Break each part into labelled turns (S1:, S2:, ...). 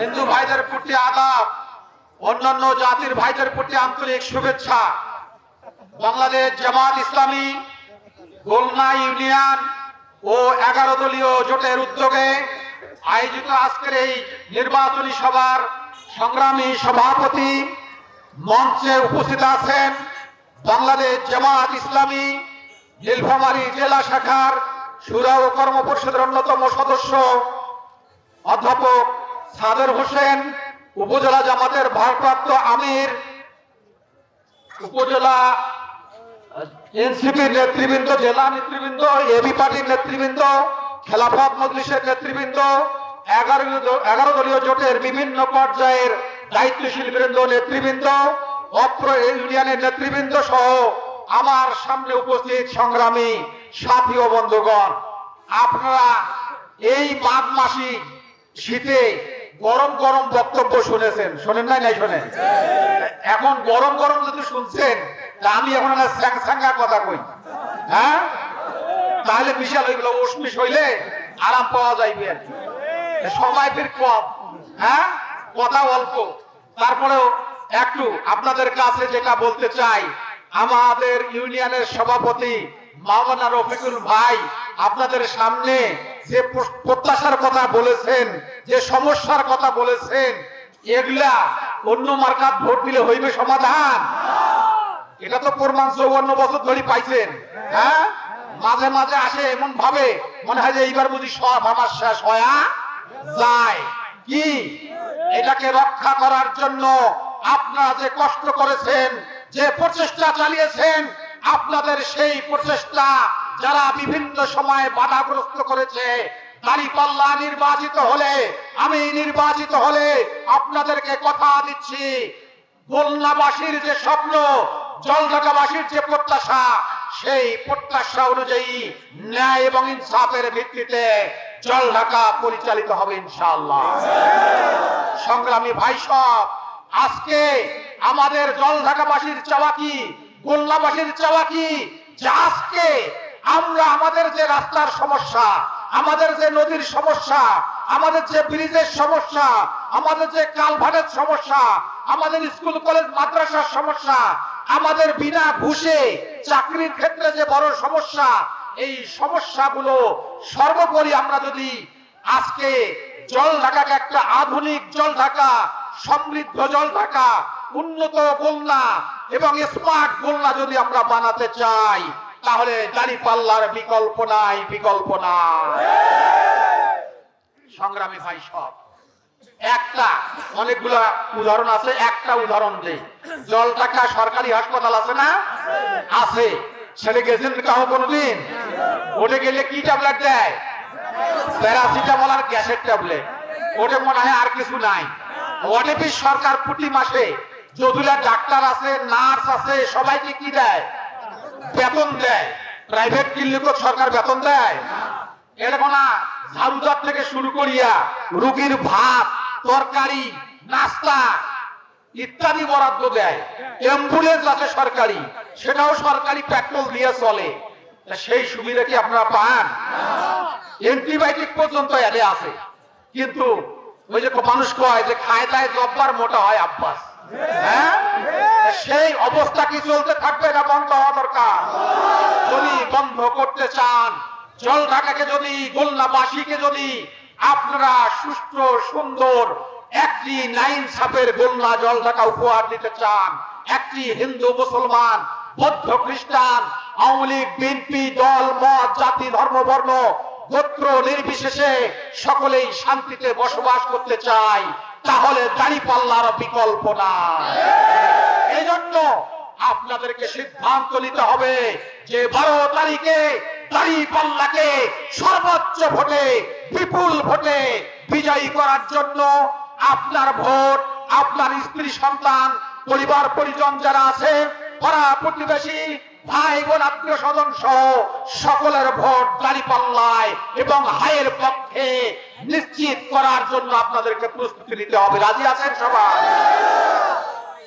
S1: হিন্দু ভাইদের প্রতি আদাব, অন্যান্য জাতির ভাইদের প্রতি আন্তরিক শুভেচ্ছা। বাংলাদেশ জামাত ইসলামী, খুলনা ইউনিয়ন ও এগারো দলীয় জোটের উদ্যোগে আয়োজিত আজকের এই নির্বাচনী সভার সংগ্রামী সভাপতি মঞ্চে উপস্থিত আছেন বাংলাদেশ জামাত ইসলামী, নীলফামারী জেলা শাখার সুরা ও কর্ম পরিষদের অন্যতম সদস্য অধ্যাপক সাদের হোসেন, উপজেলা জামাতের ভারপ্রাপ্ত আমির, উপজেলা এনসিপির নেতৃবৃন্দ, জেলা নেতৃবৃন্দ, এবি পার্টির নেতৃবৃন্দ, খেলাফত মজলিসের নেতৃবৃন্দ, এগারো দলীয় জোটের বিভিন্ন পর্যায়ের দায়িত্বশীল বৃন্দ নেতৃবৃন্দ, অত্র ইউনিয়নের নেতৃবৃন্দ সহ আমার সামনে উপস্থিত সংগ্রামী সাথী ও বন্ধুগণ, আপনারা এই মাঘ মাসি শীতে গরম গরম বক্তব্য শুনেছেন। শোনেন নাই নাই শোনেন? এখন গরম গরম যদি শুনছেন, তা আমি এখন একটা স্যাংস্যাঙ্গা কথা কই। হ্যাঁ? তাহলে বিশাল ওইগুলো উষ্মিস হইলে আরাম পাওয়া যাইবে সময় ফের কম হ্যাঁ? কথা অল্প। তারপরেও একটু আপনাদের কাছে যেটা বলতে চাই, আমাদের ইউনিয়নের সভাপতি মাওলানা রফিকুল ভাই আপনাদের সামনে যে প্রত্যাশার কথা বলেছেন, যে সমস্যার কথা বলেছেন, এগুলা অন্য মার্কাত ভোট দিলে হইবে সমাধান। এটা তো প্রমাণ চৌবন্ন বছর ধরে পাইছেন। হ্যাঁ? মাঝে মাঝে আসে এমন ভাবে, মনে হয় যে এইবার বুঝি সব আমার শেষ হয়া যায়। কি? এটাকে রক্ষা করার জন্য আপনারা যে কষ্ট করেছেন, যে প্রচেষ্টা চালিয়েছেন, আপনাদের সেই প্রচেষ্টা যারা বিভিন্ন সময়ে বাধাগ্রস্ত করেছে দাঁড়িপাল্লা নির্বাচিত হলে, আমি নির্বাচিত হলে আপনাদেরকে কথা দিচ্ছি, খুলনাবাসীর যে স্বপ্ন, জলঢাকাবাসীর যে প্রত্যাশা, সেই প্রত্যাশা অনুযায়ী ন্যায় এবং ইনসাফের ভিত্তিতে জলঢাকা পরিচালিত হবে ইনশাআল্লাহ। সংগ্রামী ভাই সব, আজকে আমাদের জলঢাকাবাসীর চাওয়া কি, খুলনাবাসীর চাওয়া কি, যে আজকে আমরা আমাদের যে রাস্তার সমস্যা, আমাদের যে নদীর সমস্যা, আমাদের যে ব্রিজের সমস্যা, আমাদের যে কালভারের সমস্যা, আমাদের স্কুল, কলেজ, মাদ্রাসার সমস্যা, আমাদের বিনা ঘুষে চাকরির ক্ষেত্রে যে বড় সমস্যা, এই সমস্যাগুলো সর্বোপরি আমরা যদি আজকে জল ঢাকাকে একটা আধুনিক জল ঢাকা, সমৃদ্ধ জল ঢাকা, উন্নত গোলনা এবং স্মার্ট গোলনা যদি আমরা বানাতে চাই তাহলে দাড়ি পাল্লার বিকল্প নাই বিকল্প নাই। সংগ্রামী ভাই সব, একটা, অনেকগুলা উদাহরণ আছে, একটা উদাহরণ দেই। জল ঢাকা সরকারি হাসপাতাল আছে না? আছে। ছেলে গেছেন কাউ কোনোদিন? ওটা গেলে কি ট্যাবলেট দেয়? প্যারাসিটামল আর গ্যাসের ট্যাবলেট। ওটা মনে হয় আর কিছু নাই। ওটিপি সরকার প্রতি মাসে যদুলা ডাক্তার আছে, নার্স আছে, সবাইকে কি দেয়? বেতন দেয়। প্রাইভেট ক্লিনিকও সরকার বেতন দেয়? এরকম না ঝাড়ুদার থেকে শুরু করিয়া রুগীর ভাত, তরকারি, নাস্তা ইত্যাদি বরাদ্দ দেয়। অ্যাম্বুলেন্স আছে সরকারি, সেটাও সরকারি পেট্রোল দিয়ে চলে। সেই সুবিধা কি আপনারা পান? অ্যান্টিবায়োটিক পর্যন্ত এলে আছে। কিন্তু ওই যে মানুষ কয় যে খায় দায় জব্বার মোটা হয় আব্বাস। সেই অবস্থা কি চলতে থাকবে না বন্ধ হওয়া দরকার? যদি বন্ধ করতে চান, জল ঢাকাকে যদি গোলনাবাসীকে যদি আপনারা সুষ্ঠু সুন্দর একটি নাইন সাপের গোলনা জল ঢাকা উপহার দিতে চান, একটি হিন্দু, মুসলমান, বৌদ্ধ, খ্রিস্টান, আওয়ামী লীগ, বিএনপি, দল, মত, জাতি, ধর্ম, বর্ণ গোত্র নির্বিশেষে সকলেই শান্তিতে বসবাস করতে চাই তাহলে দাড়ি পাল্লার বিকল্প নাই। এই জন্য আপনাদেরকে সিদ্ধান্ত নিতে হবে যে বারো তারিখে দাড়ি পাল্লাকে সর্বোচ্চ ভোটে, বিপুল ভোটে বিজয়ী করার জন্য আপনার ভোট, আপনার স্ত্রী, সন্তান, পরিবার, পরিজন যারা আছে, পাড়া প্রতিবেশী ভাই বোন আত্মীয় স্বজন সহ সকলের ভোট দাঁড়ি পাল্লায় এবং হায়ের পক্ষে নিশ্চিত করার জন্য আপনাদেরকে প্রস্তুতি নিতে হবে। রাজি আছেন সবাই?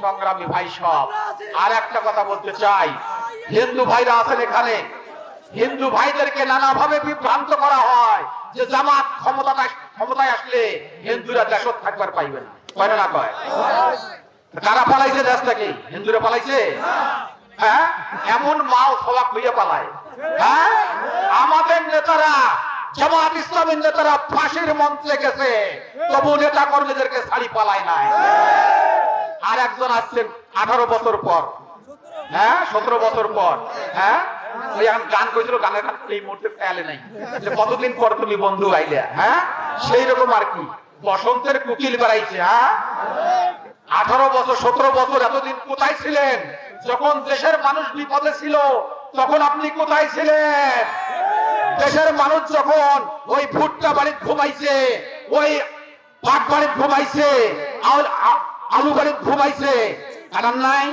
S1: সংগ্রামী ভাই সব, আর একটা কথা বলতে চাই। হিন্দু ভাইরা আছেন এখানে। হিন্দু ভাইদেরকে নানাভাবে বিভ্রান্ত করা হয় যে জামাত ক্ষমতাটা, ক্ষমতায় আসলে হিন্দুরা দেশত থাকবার পাইবে না। কয় না না কয়? কারা পালাইছে দেশ থেকে হিন্দুরা পালাইছে হ্যাঁ? এমন মাও সবাক হইয়া পালায়। হ্যাঁ? আমাদের নেতারা, জামাত ইসলামের নেতারা ফাঁসির গেছে। তবু নেতা কর্মীদেরকে পালায় নাই। আর একজন আসছেন আঠারো বছর পর। হ্যাঁ? সতেরো বছর পর। হ্যাঁ? গান কইছিল, গানের গান এই মুহূর্তে নাই। কতদিন পর তুমি বন্ধু আইলে? হ্যাঁ? সেই রকম আর কি। বসন্তের কুকিল বেড়াইছে হ্যাঁ আঠারো বছর, সতেরো বছর এতদিন কোথায় ছিলেন? যখন দেশের মানুষ বিপদে ছিল, তখন আপনি কোথায় ছিলেন? দেশের মানুষ যখন ওই ভুট্টা বাড়িতে ঘুমাইছে, ওই পাট বাড়িতে ঘুমাইছে আলু বাড়িতে ঘুমাইছে, কারণ নাই?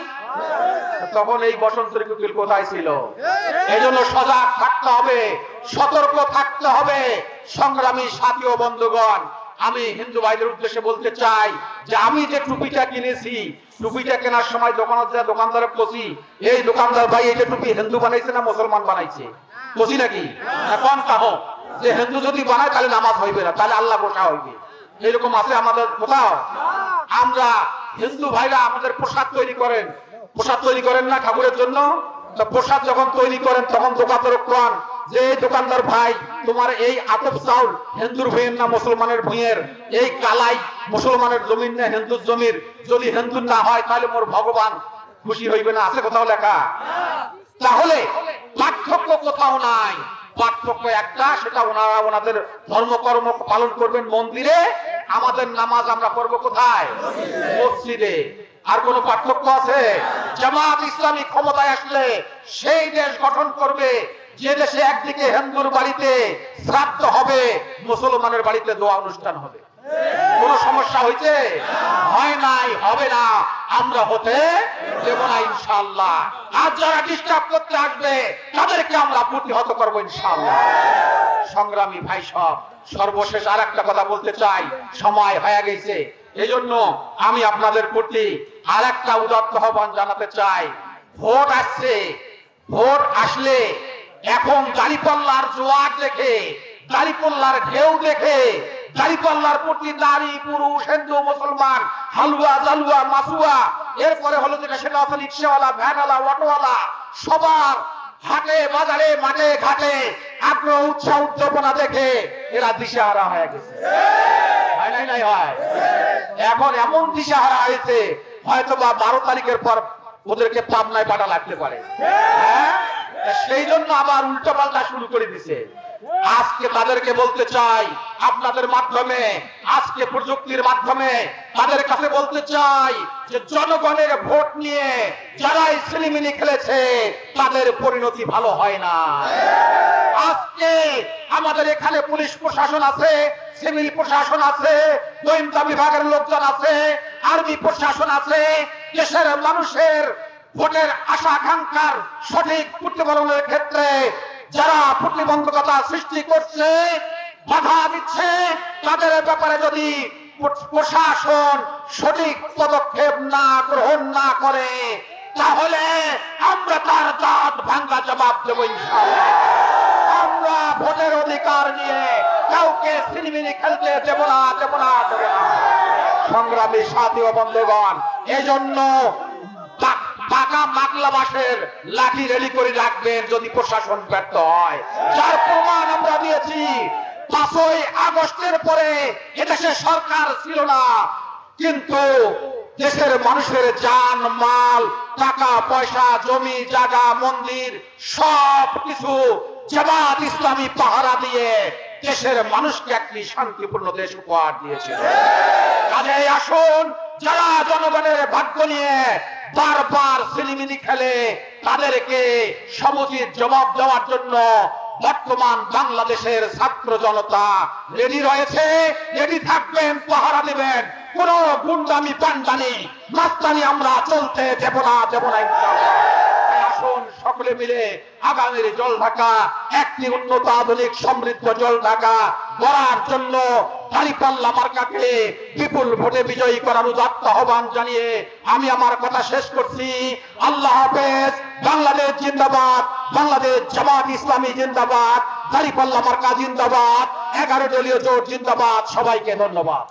S1: তখন এই বসন্তের কুকিল কোথায় ছিল? এই জন্য সজাগ থাকতে হবে, সতর্ক থাকতে হবে, সংগ্রামী সাথী ও বন্ধুগণ আমি হিন্দু ভাইদের উদ্দেশ্যে বলতে চাই যে আমি যে টুপিটা কিনেছি, টুপিটা কেনার সময় দোকানদারে পচি এই দোকানদার ভাই এই যে টুপি হিন্দু বানাইছে না মুসলমান বানাইছে? পচি নাকি? এখন কাহ যে হিন্দু যদি বানায়, তাহলে নামাজ হইবে না, তাহলে আল্লাহ বসা হইবে। এরকম আছে আমাদের কোথাও? আমরা হিন্দু ভাইরা আমাদের প্রসাদ তৈরি করেন। প্রসাদ তৈরি করেন না ঠাকুরের জন্য? প্রসাদ যখন তৈরি করেন, তখন দোকানদার কোন যে দোকানদার ভাই, তোমার এই আতপ চাউল হিন্দুর ভূঁয়ের না মুসলমানের ভূঁয়ের এই কালাই মুসলমানের জমিন না হিন্দুর জমির? যদি হিন্দুর না হয়, তাহলে মোর ভগবান খুশি হইবে না। আছে কোথাও লেখা। তাহলে পার্থক্য কোথাও নাই। পার্থক্য একটা, সেটা ওনারা ওনাদের ধর্মকর্ম পালন করবেন মন্দিরে। আমাদের নামাজ আমরা করব কোথায়? মসজিদে। আর কোন পার্থক্য আছে? জামাত ইসলামী ক্ষমতায় আসলে সেই দেশ গঠন করবে। যে দেশে একদিকে হিন্দুর বাড়িতে শ্রাদ্ধ হবে, মুসলমানের বাড়িতে দোয়া অনুষ্ঠান হবে। কোন সমস্যা হয়েছে? হয় নাই, হবে না। আমরা হতে দেব না ইনশাল্লাহ আর যারা ডিস্টার্ব করতে আসবে, তাদেরকে আমরা প্রতিহত করব ইনশাল্লাহ সংগ্রামী ভাই সব, সর্বশেষ আর একটা কথা বলতে চাই। সময় হয়ে গেছে। এই জন্য আমি আপনাদের প্রতি আর একটা উদাত্ত আহ্বান জানাতে চাই। ভোট আসছে। ভোট আসলে এখন দাড়িপাল্লার জোয়ার দেখে দাড়িপাল্লার ঢেউ দেখে দাড়িপাল্লার প্রতি নারী, পুরুষ, হিন্দু, মুসলমান, হালুয়া, জালুয়া মাসুয়া এরপরে হলো যেটা সেটা আছে রিক্সাওয়ালা, ভ্যানওয়ালা, অটোওয়ালা, সবার হাটে, বাজারে, মাঠে, ঘাটে, আগ্রহ, উৎসাহ, উদ্দীপনা দেখে এরা দিশাহারা হয়ে গেছে। এখন এমন দিশাহারা হয়েছে হয়তো বা বারো তারিখের পর ওদেরকে পাবনায় পাঠা লাগতে পারে। হ্যাঁ? সেই জন্য আবার উল্টো পাল্টা শুরু করে দিছে। আজকে তাদেরকে বলতে চাই, আপনাদের মাধ্যমে, আজকে প্রযুক্তির মাধ্যমে তাদের কাছে বলতে চাই যে জনগণের ভোট নিয়ে যারাই সিলিমিনি খেলেছে, তাদের পরিণতি ভালো হয় না। আজকে আমাদের এখানে পুলিশ প্রশাসন আছে, সিভিল প্রশাসন আছে, গোয়েন্দা বিভাগের লোকজন আছে, আর্মি প্রশাসন আছে, দেশের মানুষের ভোটের আশা আকাঙ্ক্ষার সঠিক প্রতিফলনের ক্ষেত্রে যারা প্রতিবন্ধকতা সৃষ্টি করছে, বাধা দিচ্ছে, তাদের ব্যাপারে যদি প্রশাসন সঠিক পদক্ষেপ না গ্রহণ না করে, তাহলে আমরা তার দাঁত ভাঙ্গা জবাব দেবো আমরা ভোটের অধিকার নিয়ে কাউকে সিনেমিনি খেলতে দেব না দেব না না। সংগ্রামী সাথী বন্ধুগণ, এজন্য পাকা মাকলা বাসের লাঠি রেডি করে রাখবেন যদি প্রশাসন ব্যর্থ হয়। যার প্রমাণ আমরা দিয়েছি, পাঁচই আগস্টের পরে এদেশে সরকার ছিল না। কিন্তু দেশের মানুষের জান মাল, টাকা, পয়সা, জমি, জায়গা, মন্দির, সব কিছু জামাত ইসলামী পাহারা দিয়ে দেশের মানুষকে একটি শান্তিপূর্ণ দেশ উপহার দিয়েছিল। কাজে আসুন যারা জনগণের ভাগ্য নিয়ে বারবার সিলিমিনি খেলে, তাদেরকে সমুচিত জবাব দেওয়ার জন্য বর্তমান বাংলাদেশের ছাত্র জনতা রেডি রয়েছে রেডি থাকবেন, পাহারা দেবেন। কোন গুন্ডামি পান্ডানি মাস্তানি আমরা চলতে দেব না দেব না আসুন সকলে মিলে আগামীর জল ঢাকা, একটি উন্নত আধুনিক সমৃদ্ধ জল ঢাকা গড়ার জন্য দাঁড়িপাল্লা মার্কাকে বিপুল ভোটে বিজয়ী করার উদাত্ত আহ্বান জানিয়ে আমি আমার কথা শেষ করছি। আল্লাহ হাফেজ, বাংলাদেশ জিন্দাবাদ, বাংলাদেশ জামাত ইসলামী জিন্দাবাদ দাঁড়িপাল্লা মার্কা জিন্দাবাদ, এগারো দলীয় জোট জিন্দাবাদ, সবাইকে ধন্যবাদ।